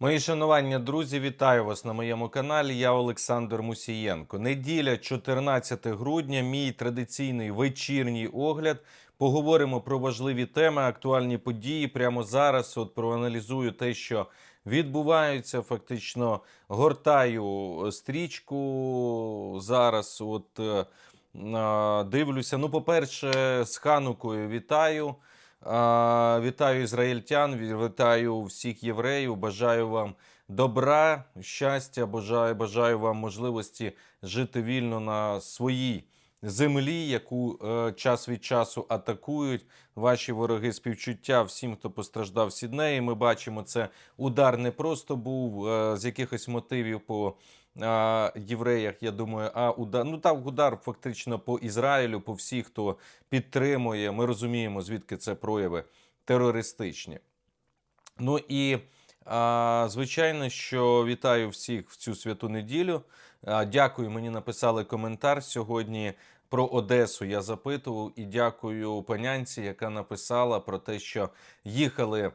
Мої шанування, друзі, вітаю вас на моєму каналі. Я Олександр Мусієнко. Неділя, 14 грудня, мій традиційний вечірній огляд. Поговоримо про важливі теми, актуальні події. Прямо зараз от проаналізую те, що відбувається. Фактично гортаю стрічку зараз. От е, е, дивлюся. Ну, по-перше, з Ханукою вітаю. Вітаю ізраїльтян, вітаю всіх євреїв. Бажаю вам добра, щастя, бажаю, бажаю вам можливості жити вільно на своїй землі, яку е, час від часу атакують. Ваші вороги співчуття всім, хто постраждав в Сіднеї. Ми бачимо, це удар не просто був е, з якихось мотивів по е, євреях. Я думаю, а удар ну так удар фактично по Ізраїлю, по всіх, хто підтримує. Ми розуміємо, звідки це прояви терористичні. Ну і а, звичайно, що вітаю всіх в цю святу неділю. А, дякую, мені написали коментар сьогодні про Одесу. Я запитував і дякую панянці, яка написала про те, що їхали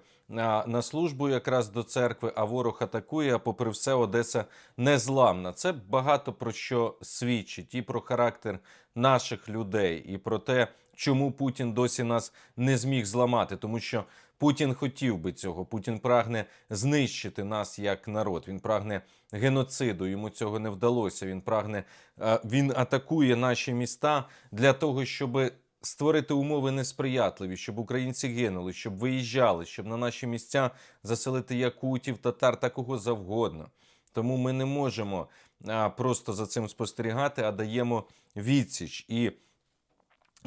на службу якраз до церкви, а ворог атакує. А попри все, Одеса незламна. Це багато про що свідчить і про характер наших людей, і про те, чому Путін досі нас не зміг зламати, тому що Путін хотів би цього. Путін прагне знищити нас як народ. Він прагне геноциду. Йому цього не вдалося. Він прагне е, він атакує наші міста для того, щоб створити умови несприятливі, щоб українці гинули, щоб виїжджали, щоб на наші місця заселити якутів, татар та кого завгодно. Тому ми не можемо просто за цим спостерігати, а даємо відсіч. І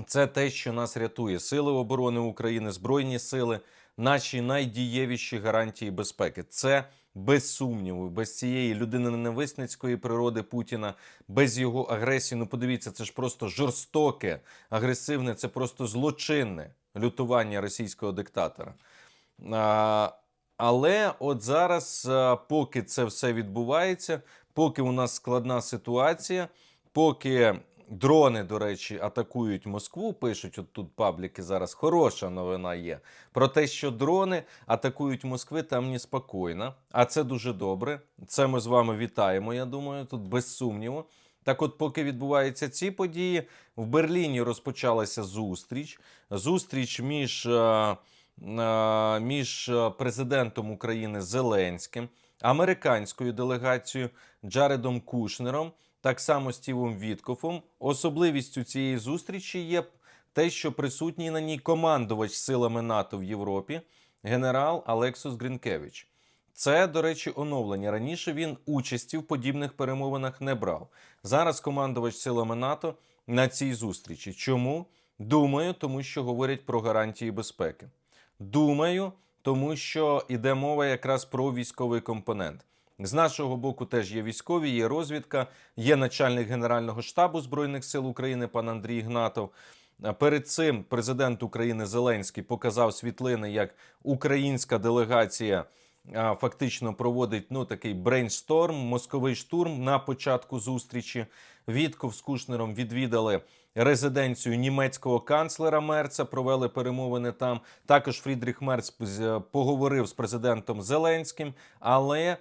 це те, що нас рятує. Сили оборони України, Збройні сили, наші найдієвіші гарантії безпеки. Це без сумніву, без цієї людиноненависницької природи Путіна, без його агресії. Ну, подивіться, це ж просто жорстоке, агресивне, це просто злочинне лютування російського диктатора. А, але от зараз, поки це все відбувається, поки у нас складна ситуація, поки дрони, до речі, атакують Москву, пишуть от тут пабліки зараз. Хороша новина є про те, що дрони атакують Москви там неспокійно. А це дуже добре. Це ми з вами вітаємо. Я думаю, тут без сумніву. Так, от, поки відбуваються ці події, в Берліні розпочалася зустріч. Зустріч між, е, е, між е, президентом України Зеленським, американською делегацією Джаредом Кушнером, так само Стівом Віткофом. Особливістю цієї зустрічі є те, що присутній на ній командувач силами НАТО в Європі, генерал Алексус Грінкевич. Це, до речі, оновлення. Раніше він участі в подібних перемовинах не брав. Зараз командувач силами НАТО на цій зустрічі. Чому? Думаю, тому що говорять про гарантії безпеки. Думаю, тому що йде мова якраз про військовий компонент. З нашого боку теж є військові, є розвідка, є начальник Генерального штабу Збройних сил України пан Андрій Гнатов. Перед цим президент України Зеленський показав світлини, як українська делегація фактично проводить ну такий брейншторм, мозковий штурм на початку зустрічі. Вітков з Кушнером відвідали резиденцію німецького канцлера Мерца, провели перемовини там. Також Фрідріх Мерц поговорив з президентом Зеленським, але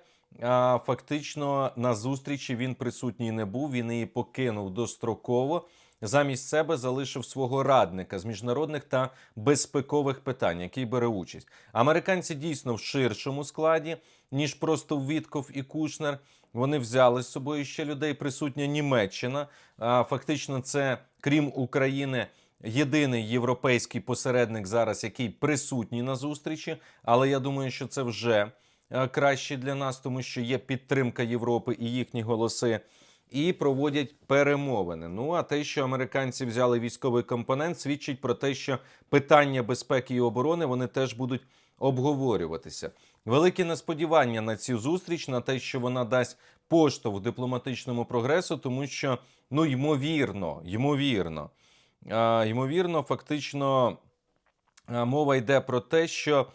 фактично на зустрічі він присутній не був. Він її покинув достроково. Замість себе залишив свого радника з міжнародних та безпекових питань, який бере участь. Американці дійсно в ширшому складі, ніж просто Вітков і Кушнер. Вони взяли з собою ще людей. Присутня Німеччина. Фактично, це крім України. Єдиний європейський посередник зараз, який присутній на зустрічі, але я думаю, що це вже е, краще для нас, тому що є підтримка Європи і їхні голоси і проводять перемовини. Ну а те, що американці взяли військовий компонент, свідчить про те, що питання безпеки і оборони вони теж будуть обговорюватися. Великі несподівання на цю зустріч, на те, що вона дасть поштовх дипломатичному прогресу, тому що ну ймовірно, ймовірно, а, ймовірно, фактично а, мова йде про те, що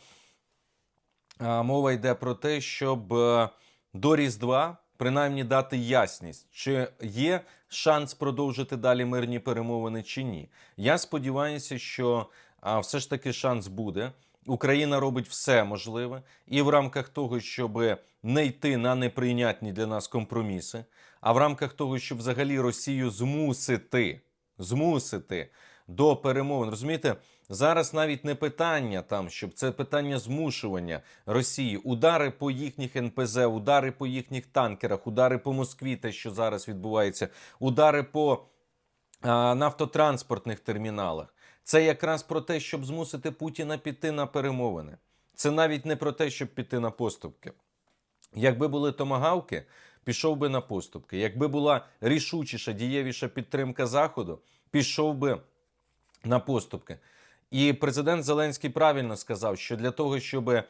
мова йде про те, щоб е, до Різдва принаймні дати ясність, чи є шанс продовжити далі мирні перемовини чи ні. Я сподіваюся, що все ж таки шанс буде. Україна робить все можливе і в рамках того, щоб не йти на неприйнятні для нас компроміси, а в рамках того, щоб взагалі Росію змусити, змусити до перемовин. Розумієте, зараз навіть не питання там, щоб це питання змушування Росії, удари по їхніх НПЗ, удари по їхніх танкерах, удари по Москві, те, що зараз відбувається, удари по а, нафтотранспортних терміналах. Це якраз про те, щоб змусити Путіна піти на перемовини. Це навіть не про те, щоб піти на поступки. Якби були томагавки, пішов би на поступки. Якби була рішучіша, дієвіша підтримка Заходу, пішов би на поступки. І президент Зеленський правильно сказав, що для того, щоб е,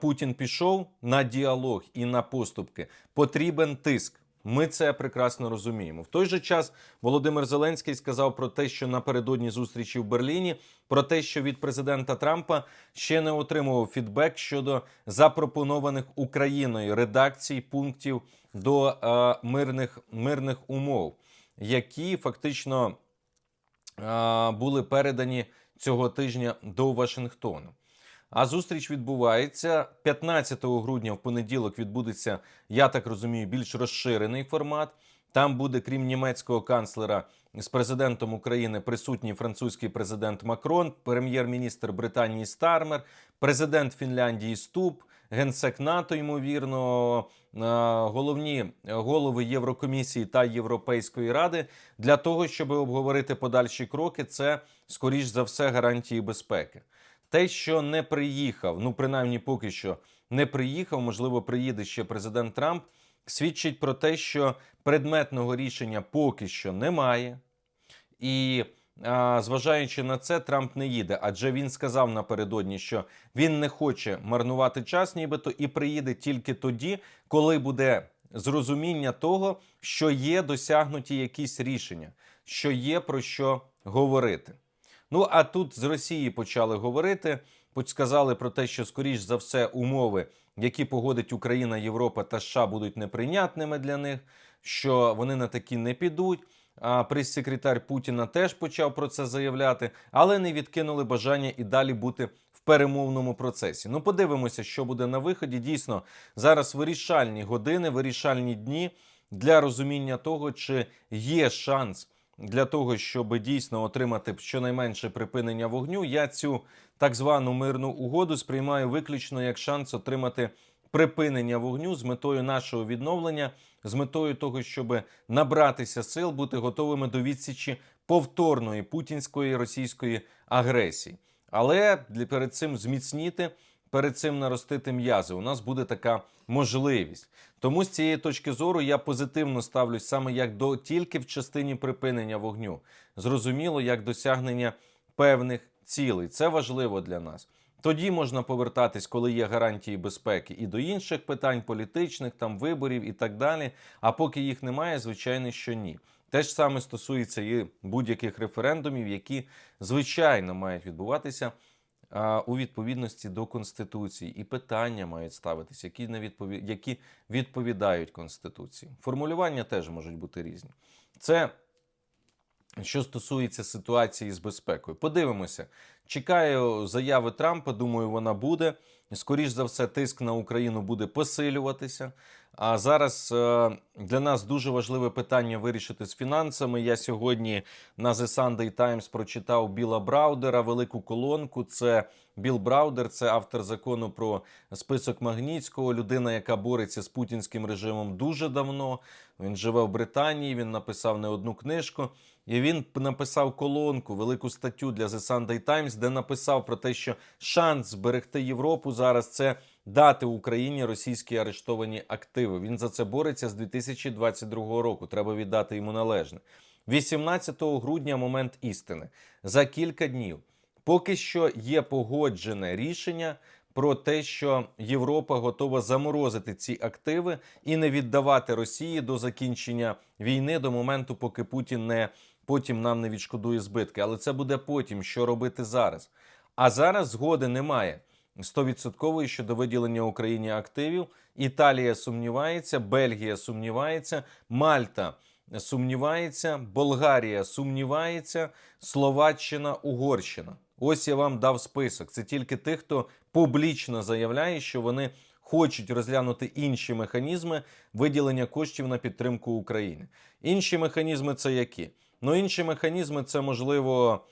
Путін пішов на діалог і на поступки, потрібен тиск. Ми це прекрасно розуміємо. В той же час Володимир Зеленський сказав про те, що напередодні зустрічі в Берліні, про те, що від президента Трампа ще не отримував фідбек щодо запропонованих Україною редакцій пунктів до е, мирних, мирних умов, які фактично е, були передані цього тижня до Вашингтону. А зустріч відбувається 15 грудня. В понеділок відбудеться, я так розумію, більш розширений формат. Там буде, крім німецького канцлера, з президентом України присутній французький президент Макрон, прем'єр-міністр Британії Стармер, президент Фінляндії Ступ, генсек НАТО, ймовірно, головні голови Єврокомісії та Європейської ради для того, щоб обговорити подальші кроки. Це скоріш за все гарантії безпеки. Те, що не приїхав, ну принаймні поки що не приїхав, можливо, приїде ще президент Трамп, свідчить про те, що предметного рішення поки що немає. І зважаючи на це, Трамп не їде. Адже він сказав напередодні, що він не хоче марнувати час, нібито, і приїде тільки тоді, коли буде зрозуміння того, що є досягнуті якісь рішення, що є про що говорити. Ну а тут з Росії почали говорити. Сказали про те, що скоріш за все умови, які погодить Україна, Європа та США, будуть неприйнятними для них, що вони на такі не підуть. А прес-секретар Путіна теж почав про це заявляти, але не відкинули бажання і далі бути в перемовному процесі. Ну, подивимося, що буде на виході. Дійсно, зараз вирішальні години, вирішальні дні для розуміння того, чи є шанс для того, щоб дійсно отримати щонайменше припинення вогню, я цю так звану мирну угоду сприймаю виключно як шанс отримати припинення вогню з метою нашого відновлення, з метою того, щоб набратися сил, бути готовими до відсічі повторної путінської російської агресії. Але для перед цим зміцніти. Перед цим наростити м'язи. У нас буде така можливість. Тому з цієї точки зору я позитивно ставлюсь саме як до тільки в частині припинення вогню. Зрозуміло, як досягнення певних цілей. Це важливо для нас. Тоді можна повертатись, коли є гарантії безпеки, і до інших питань політичних, там виборів і так далі. А поки їх немає, звичайно, що ні. Те ж саме стосується і будь-яких референдумів, які звичайно мають відбуватися у відповідності до конституції, і питання мають ставитися, які не відпові... які відповідають конституції. Формулювання теж можуть бути різні. Це що стосується ситуації з безпекою. Подивимося. Чекаю заяви Трампа. Думаю, вона буде. Скоріше за все, тиск на Україну буде посилюватися. А зараз е, для нас дуже важливе питання вирішити з фінансами. Я сьогодні на The Sunday Times прочитав Біла Браудера, велику колонку. Це Біл Браудер, це автор закону про список Магнітського, людина, яка бореться з путінським режимом дуже давно. Він живе в Британії. Він написав не одну книжку. І він написав колонку, велику статтю для The Sunday Times, де написав про те, що шанс зберегти Європу зараз це дати Україні російські арештовані активи. Він за це бореться з 2022 року. Треба віддати йому належне. 18 грудня момент істини за кілька днів. Поки що є погоджене рішення про те, що Європа готова заморозити ці активи і не віддавати Росії до закінчення війни до моменту, поки Путін не потім нам не відшкодує збитки. Але це буде потім, що робити зараз. А зараз згоди немає. 100% щодо виділення Україні активів. Італія сумнівається, Бельгія сумнівається, Мальта сумнівається, Болгарія сумнівається, Словаччина, Угорщина. Ось я вам дав список. Це тільки тих, хто публічно заявляє, що вони хочуть розглянути інші механізми виділення коштів на підтримку України. Інші механізми це які? Ну, інші механізми це можливо,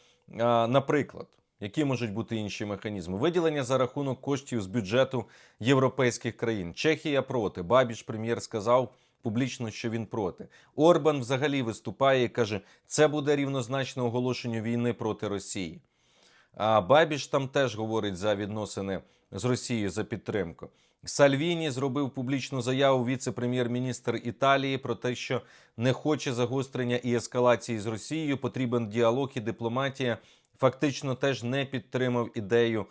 наприклад, які можуть бути інші механізми? Виділення за рахунок коштів з бюджету європейських країн. Чехія проти. Бабіш прем'єр сказав публічно, що він проти. Орбан взагалі виступає і каже, це буде рівнозначно оголошенню війни проти Росії. А Бабіш там теж говорить за відносини з Росією за підтримку. Сальвіні зробив публічну заяву віце-прем'єр-міністр Італії про те, що не хоче загострення і ескалації з Росією. Потрібен діалог і дипломатія. Фактично теж не підтримав ідею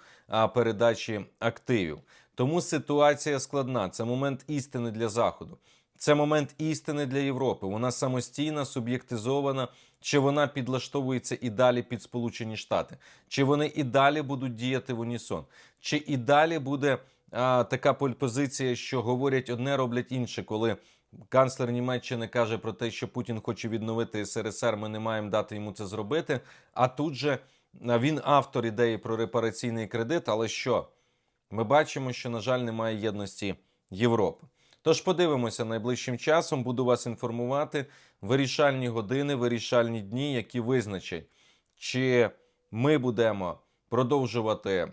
передачі активів. Тому ситуація складна. Це момент істини для Заходу. Це момент істини для Європи. Вона самостійна, суб'єктизована. Чи вона підлаштовується і далі під Сполучені Штати? Чи вони і далі будуть діяти в унісон? Чи і далі буде а, така позиція, що говорять одне, роблять інше, коли канцлер Німеччини каже про те, що Путін хоче відновити СРСР, ми не маємо дати йому це зробити. А тут же він автор ідеї про репараційний кредит. Але що? Ми бачимо, що, на жаль, немає єдності Європи. Тож подивимося найближчим часом. Буду вас інформувати. Вирішальні години, вирішальні дні, які визначать, чи ми будемо продовжувати,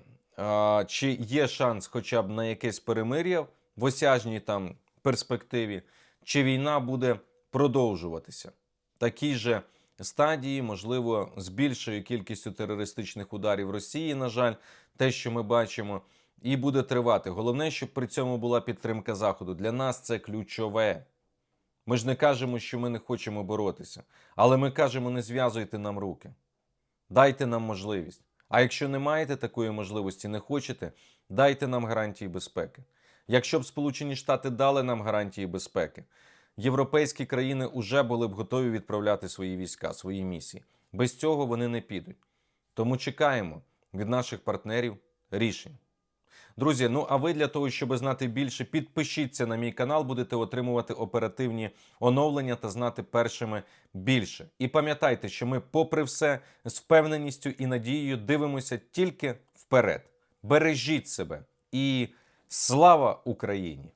чи є шанс хоча б на якесь перемир'я в осяжній там перспективі, чи війна буде продовжуватися. Такі же стадії, можливо, з більшою кількістю терористичних ударів Росії, на жаль, те, що ми бачимо, і буде тривати. Головне, щоб при цьому була підтримка Заходу. Для нас це ключове. Ми ж не кажемо, що ми не хочемо боротися, але ми кажемо, не зв'язуйте нам руки. Дайте нам можливість. А якщо не маєте такої можливості, не хочете, дайте нам гарантії безпеки. Якщо б Сполучені Штати дали нам гарантії безпеки, європейські країни вже були б готові відправляти свої війська, свої місії. Без цього вони не підуть. Тому чекаємо від наших партнерів рішень. Друзі, ну а ви для того, щоб знати більше, підпишіться на мій канал, будете отримувати оперативні оновлення та знати першими більше. І пам'ятайте, що ми, попри все, з впевненістю і надією дивимося тільки вперед. Бережіть себе і слава Україні!